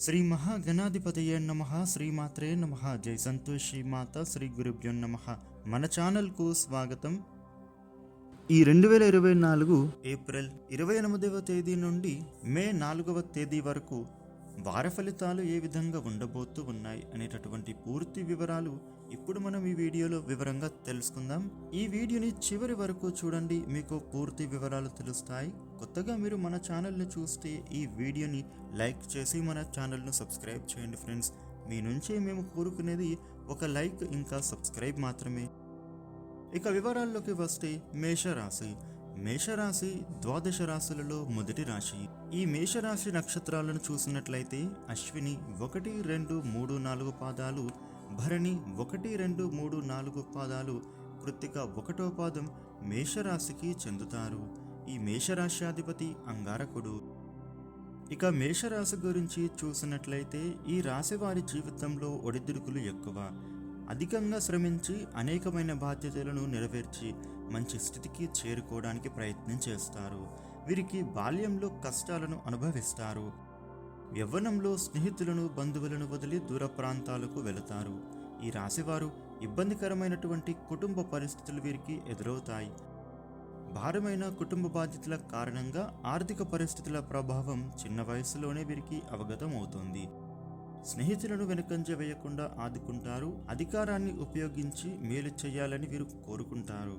శ్రీ మహాగణాధిపతయే నమ శ్రీమాత్రే నమ. జై సంతోషి మాత శ్రీ గురుభ్యో నమ. మన ఛానల్కు స్వాగతం. ఈ రెండు వేల ఇరవై నాలుగు ఏప్రిల్ ఇరవై ఎనిమిదవ తేదీ నుండి మే నాలుగవ తేదీ వరకు వార ఫలితాలు ఏ విధంగా ఉండబోతూ ఉన్నాయి అనేటటువంటి పూర్తి వివరాలు ఇప్పుడు మనం ఈ వీడియోలో వివరంగా తెలుసుకుందాం. ఈ వీడియోని చివరి వరకు చూడండి మీకు పూర్తి వివరాలు తెలుస్తాయి. కొత్తగా మీరు మన ఛానల్ని చూస్తే ఈ వీడియోని లైక్ చేసి మన ఛానల్ను సబ్స్క్రైబ్ చేయండి ఫ్రెండ్స్. మీ నుంచి మేము కోరుకునేది ఒక లైక్ ఇంకా సబ్స్క్రైబ్ మాత్రమే. ఇక వివరాల్లోకి వస్తే మేషరాశి. మేషరాశి ద్వాదశ రాశులలో మొదటి రాశి. ఈ మేషరాశి నక్షత్రాలను చూసినట్లయితే అశ్విని ఒకటి రెండు మూడు నాలుగు పాదాలు భరణి ఒకటి రెండు మూడు నాలుగు పాదాలు కృత్తిక ఒకటో పాదం మేషరాశికి చెందుతారు. ఈ మేషరాశ్యాధిపతి అంగారకుడు. ఇక మేషరాశి గురించి చూసినట్లయితే ఈ రాశి వారి జీవితంలో ఒడిదుడుకులు ఎక్కువ. అధికంగా శ్రమించి అనేకమైన బాధ్యతలను నెరవేర్చి మంచి స్థితికి చేరుకోవడానికి ప్రయత్నం చేస్తారు. వీరికి బాల్యంలో కష్టాలను అనుభవిస్తారు. యవ్వనంలో స్నేహితులను బంధువులను వదిలి దూర ప్రాంతాలకు వెళతారు. ఈ రాశివారు ఇబ్బందికరమైనటువంటి కుటుంబ పరిస్థితులు వీరికి ఎదురవుతాయి. భారమైన కుటుంబ బాధ్యతల కారణంగా ఆర్థిక పరిస్థితుల ప్రభావం చిన్న వయసులోనే వీరికి అవగతం అవుతుంది స్నేహితులను వెనుకంజ వేయకుండా ఆదుకుంటారు. అధికారాన్ని ఉపయోగించి మేలు చేయాలని వీరు కోరుకుంటారు.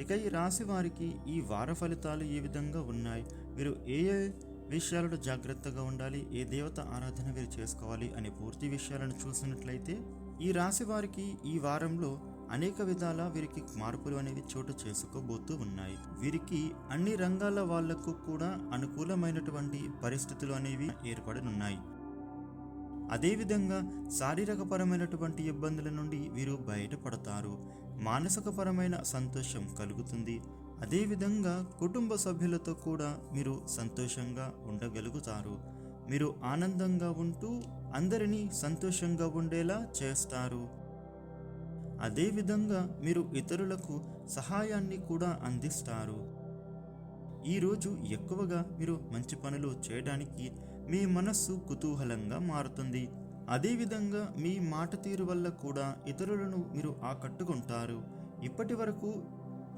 ఇక ఈ రాశి వారికి ఈ వార ఫలితాలు ఏ విధంగా ఉన్నాయి? మీరు ఏ ఏ విషయాలలో జాగ్రత్తగా ఉండాలి? ఏ దేవత ఆరాధన వీరు చేసుకోవాలి? అనే పూర్తి విషయాలను చూసినట్లయితే ఈ రాశి వారికి ఈ వారంలో అనేక విధాల వీరికి మార్పులు అనేవి చోటు చేసుకోబోతూ ఉన్నాయి. వీరికి అన్ని రంగాల వాళ్ళకు కూడా అనుకూలమైనటువంటి పరిస్థితులు అనేవి ఏర్పడనున్నాయి. అదేవిధంగా శారీరకపరమైనటువంటి ఇబ్బందుల నుండి వీరు బయటపడతారు. మానసికపరమైన సంతోషం కలుగుతుంది. అదేవిధంగా కుటుంబ సభ్యులతో కూడా మీరు సంతోషంగా ఉండగలుగుతారు. మీరు ఆనందంగా ఉంటూ అందరినీ సంతోషంగా ఉండేలా చేస్తారు. అదేవిధంగా మీరు ఇతరులకు సహాయాన్ని కూడా అందిస్తారు. ఈరోజు ఎక్కువగా మీరు మంచి పనులు చేయడానికి మీ మనస్సు కుతూహలంగా మారుతుంది. అదేవిధంగా మీ మాట తీరు వల్ల కూడా ఇతరులను మీరు ఆకట్టుకుంటారు. ఇప్పటి వరకు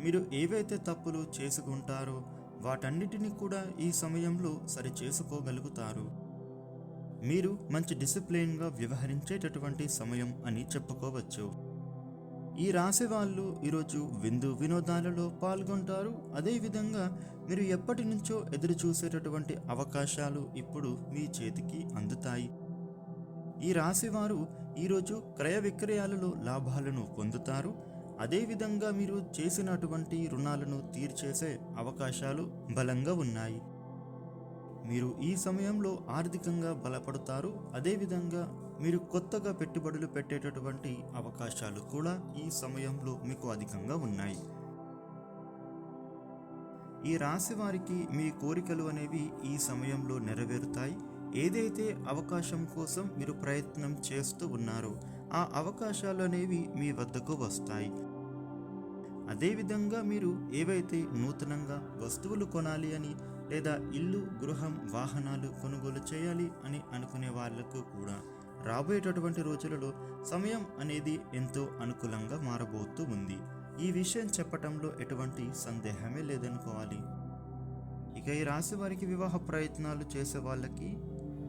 మీరు ఏవైతే తప్పులు చేసుకుంటారో వాటన్నిటిని కూడా ఈ సమయంలో సరి చేసుకోగలుగుతారు మీరు మంచి డిసిప్లిన్గా వ్యవహరించేటటువంటి సమయం అని చెప్పుకోవచ్చు. ఈ రాశి వాళ్ళు ఈరోజు విందు వినోదాలలో పాల్గొంటారు. అదేవిధంగా మీరు ఎప్పటి నుంచో ఎదురు చూసేటటువంటి అవకాశాలు ఇప్పుడు మీ చేతికి అందుతాయి. ఈ రాశి వారు ఈరోజు క్రయ విక్రయాలలో లాభాలను పొందుతారు. అదేవిధంగా మీరు చేసినటువంటి రుణాలను తీర్చేసే అవకాశాలు బలంగా ఉన్నాయి. మీరు ఈ సమయంలో ఆర్థికంగా బలపడతారు. అదేవిధంగా మీరు కొత్తగా పెట్టుబడులు పెట్టేటటువంటి అవకాశాలు కూడా ఈ సమయంలో మీకు అధికంగా ఉన్నాయి. ఈ రాశి వారికి మీ కోరికలు అనేవి ఈ సమయంలో నెరవేరుతాయి. ఏదైతే అవకాశం కోసం మీరు ప్రయత్నం చేస్తూ ఉన్నారో ఆ అవకాశాలు అనేవి మీ వద్దకు వస్తాయి. అదేవిధంగా మీరు ఏవైతే నూతనంగా వస్తువులు కొనాలి అని లేదా ఇల్లు గృహం వాహనాలు కొనుగోలు చేయాలి అని అనుకునే వాళ్ళకు కూడా రాబోయేటటువంటి రోజులలో సమయం అనేది ఎంతో అనుకూలంగా మారబోతూ ఉంది. ఈ విషయం చెప్పటంలో ఎటువంటి సందేహమే లేదనుకోవాలి. ఇక ఈ రాశి వారికి వివాహ ప్రయత్నాలు చేసే వాళ్ళకి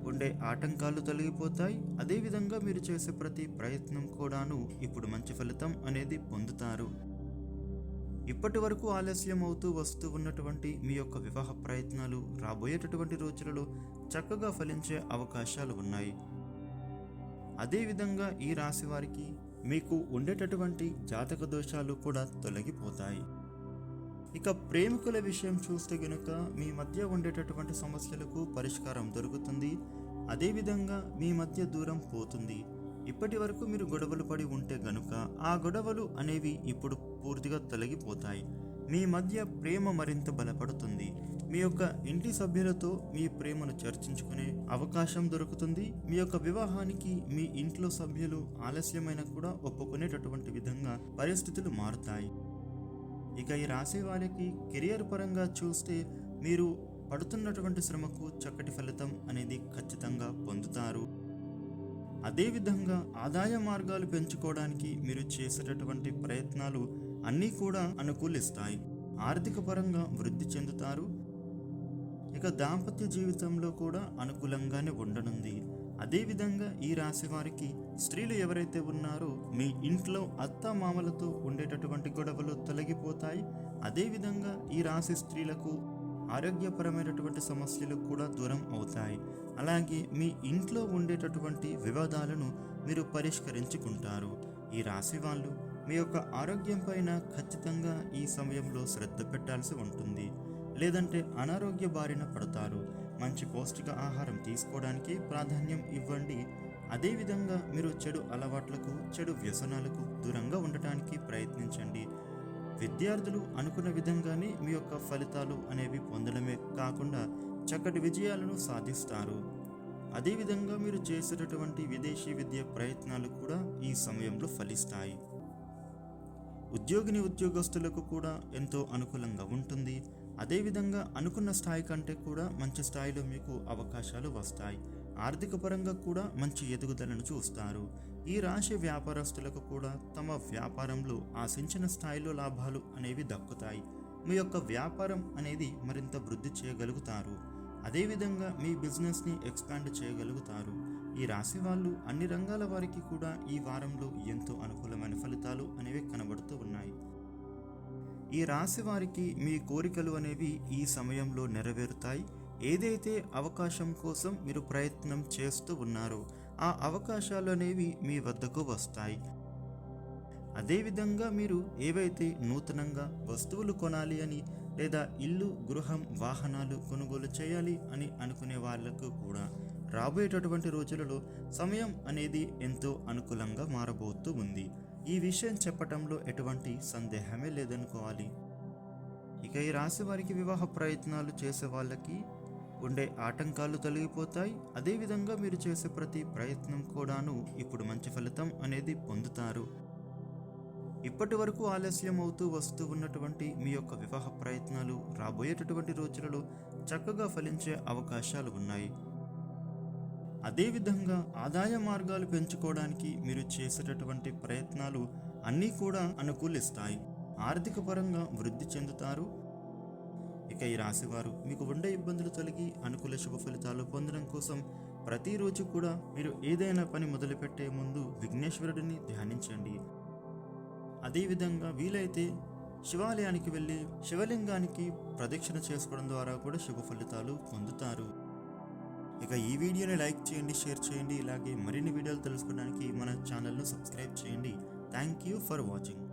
ఉండే ఆటంకాలు తొలగిపోతాయి. అదేవిధంగా మీరు చేసే ప్రతి ప్రయత్నం కూడాను ఇప్పుడు మంచి ఫలితం అనేది పొందుతారు. ఇప్పటి వరకు ఆలస్యం అవుతూ వస్తూ ఉన్నటువంటి మీ యొక్క వివాహ ప్రయత్నాలు రాబోయేటటువంటి రోజులలో చక్కగా ఫలించే అవకాశాలు ఉన్నాయి. అదేవిధంగా ఈ రాశి వారికి మీకు ఉండేటటువంటి జాతక దోషాలు కూడా తొలగిపోతాయి. ఇక ప్రేమికుల విషయం చూస్తే గనుక మీ మధ్య ఉండేటటువంటి సమస్యలకు పరిష్కారం దొరుకుతుంది. అదేవిధంగా మీ మధ్య దూరం పోతుంది. ఇప్పటి వరకు మీరు గొడవలు పడి ఉంటే గనుక ఆ గొడవలు అనేవి ఇప్పుడు పూర్తిగా తొలగిపోతాయి. మీ మధ్య ప్రేమ మరింత బలపడుతుంది. మీ యొక్క ఇంటి సభ్యులతో మీ ప్రేమను చర్చించుకునే అవకాశం దొరుకుతుంది. మీ యొక్క వివాహానికి మీ ఇంట్లో సభ్యులు ఆలస్యమైన కూడా ఒప్పుకునేటటువంటి విధంగా పరిస్థితులు మారుతాయి. ఇక ఈ రాసే వారికి కెరియర్ పరంగా చూస్తే మీరు పడుతున్నటువంటి శ్రమకు చక్కటి ఫలితం అనేది ఖచ్చితంగా పొందుతారు. అదేవిధంగా ఆదాయ మార్గాలు పెంచుకోవడానికి మీరు చేసేటటువంటి ప్రయత్నాలు అన్నీ కూడా అనుకూలిస్తాయి. ఆర్థిక పరంగా వృద్ధి చెందుతారు. ఇక దాంపత్య జీవితంలో కూడా అనుకూలంగానే ఉండనుంది. అదేవిధంగా ఈ రాశి వారికి స్త్రీలు ఎవరైతే ఉన్నారో మీ ఇంట్లో అత్త మామలతో ఉండేటటువంటి గొడవలు తొలగిపోతాయి. అదేవిధంగా ఈ రాశి స్త్రీలకు ఆరోగ్యపరమైనటువంటి సమస్యలు కూడా దూరం అవుతాయి. అలాగే మీ ఇంట్లో ఉండేటటువంటి వివాదాలను మీరు పరిష్కరించుకుంటారు. ఈ రాశి వాళ్ళు మీ యొక్క ఆరోగ్యం పైన ఖచ్చితంగా ఈ సమయంలో శ్రద్ధ పెట్టాల్సి ఉంటుంది. లేదంటే అనారోగ్య బారిన పడతారు. మంచి పౌష్టిక ఆహారం తీసుకోవడానికి ప్రాధాన్యం ఇవ్వండి. అదేవిధంగా మీరు చెడు అలవాట్లకు చెడు వ్యసనాలకు దూరంగా ఉండటానికి ప్రయత్నించండి. విద్యార్థులు అనుకున్న విధంగానే మీ యొక్క ఫలితాలు అనేవి పొందడమే కాకుండా చక్కటి విజయాలను సాధిస్తారు. అదేవిధంగా మీరు చేసేటటువంటి విదేశీ విద్య ప్రయత్నాలు కూడా ఈ సమయంలో ఫలిస్తాయి. ఉద్యోగిని ఉద్యోగస్తులకు కూడా ఎంతో అనుకూలంగా ఉంటుంది. అదేవిధంగా అనుకున్న స్థాయి కంటే కూడా మంచి స్థాయిలో మీకు అవకాశాలు వస్తాయి. ఆర్థిక పరంగా కూడా మంచి ఎదుగుదలను చూస్తారు. ఈ రాశి వ్యాపారస్తులకు కూడా తమ వ్యాపారంలో ఆశించిన స్థాయిలో లాభాలు అనేవి దక్కుతాయి. మీ యొక్క వ్యాపారం అనేది మరింత వృద్ధి చేయగలుగుతారు. అదేవిధంగా మీ బిజినెస్ని ఎక్స్పాండ్ చేయగలుగుతారు. ఈ రాశి వాళ్ళు అన్ని రంగాల వారికి కూడా ఈ వారంలో ఎంతో అనుకూలమైన ఫలితాలు అనేవి కనబడుతూ ఉన్నాయి. ఈ రాశి వారికి మీ కోరికలు అనేవి ఈ సమయంలో నెరవేరుతాయి. ఏదైతే అవకాశం కోసం మీరు ప్రయత్నం చేస్తూ ఉన్నారో ఆ అవకాశాలు అనేవి మీ వద్దకు వస్తాయి. అదేవిధంగా మీరు ఏవైతే నూతనంగా వస్తువులు కొనాలి అని లేదా ఇల్లు గృహం వాహనాలు కొనుగోలు చేయాలి అని అనుకునే వాళ్ళకు కూడా రాబోయేటటువంటి రోజులలో సమయం అనేది ఎంతో అనుకూలంగా మారబోతూ ఉంది. ఈ విషయం చెప్పటంలో ఎటువంటి సందేహమే లేదనుకోవాలి. ఇక ఈ రాశి వారికి వివాహ ప్రయత్నాలు చేసే వాళ్ళకి ఉండే ఆటంకాలు తొలగిపోతాయి. అదేవిధంగా మీరు చేసే ప్రతి ప్రయత్నం కూడాను ఇప్పుడు మంచి ఫలితం అనేది పొందుతారు. ఇప్పటి వరకు ఆలస్యం అవుతూ వస్తూ ఉన్నటువంటి మీ యొక్క వివాహ ప్రయత్నాలు రాబోయేటటువంటి రోజులలో చక్కగా ఫలించే అవకాశాలు ఉన్నాయి. అదేవిధంగా ఆదాయ మార్గాలు పెంచుకోవడానికి మీరు చేసేటటువంటి ప్రయత్నాలు అన్నీ కూడా అనుకూలిస్తాయి. ఆర్థిక పరంగా వృద్ధి చెందుతారు. ఇక ఈ రాశివారు మీకు ఉండే ఇబ్బందులు తొలగి అనుకూల శుభ ఫలితాలు పొందడం కోసం ప్రతిరోజు కూడా మీరు ఏదైనా పని మొదలుపెట్టే ముందు విఘ్నేశ్వరుడిని ధ్యానించండి. అదేవిధంగా వీలైతే శివాలయానికి వెళ్ళి శివలింగానికి ప్రదక్షిణ చేసుకోవడం ద్వారా కూడా శుభ ఫలితాలు పొందుతారు. ఇక ఈ వీడియోని లైక్ చేయండి షేర్ చేయండి. ఇలాగే మరిన్ని వీడియోలు తెలుసుకోవడానికి మన ఛానల్ను సబ్స్క్రైబ్ చేయండి. Thank you for watching.